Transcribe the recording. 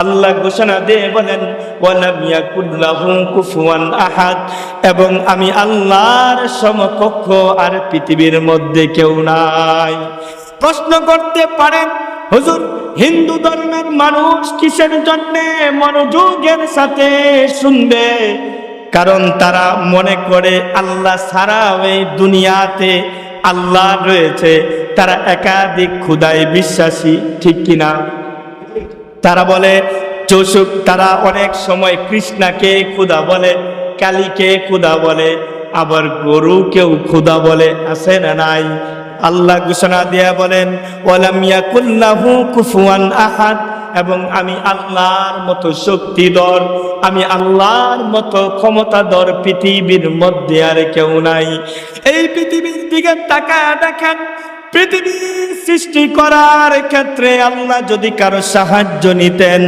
আল্লাহ ঘোষণা দিয়ে বলেন আহাদ। এবং আমি আল্লাহর সমকক্ষ আর পৃথিবীর মধ্যে কেউ নাই। প্রশ্ন করতে পারেন, হুজুর, হিন্দু ধর্মের মানুষ কিসের জন্য মনোযোগের সাথে শুনবে? কারণ তারা মনে করে, আল্লাহ সারা এই দুনিয়াতে আল্লাহ রয়েছে। তারা একাধিক ক্ষুদায় বিশ্বাসী, ঠিক কিনা? তারা বলে চৌসুক তারা অনেক সময় কৃষ্ণাকে খুদা বলে, কালীকে খুদা বলে, আবার গরুকেও খুদা বলে, আছে না নাই? আল্লাহ ঘোষণা দিয়া বলেন ওয়ালামিয়া কুল্লাহু কুফুয়ান আহাদ, এবং আমি আল্লাহর মতো শক্তিধর, আমি আল্লাহর মতো ক্ষমতাধর পৃথিবীর মধ্যে আর কেউ নাই। এই পৃথিবীর দিকে তাকায় দেখেন পৃথিবী সৃষ্টি করার ক্ষেত্রে আল্লাহ যদি কারও সাহায্য নিতেন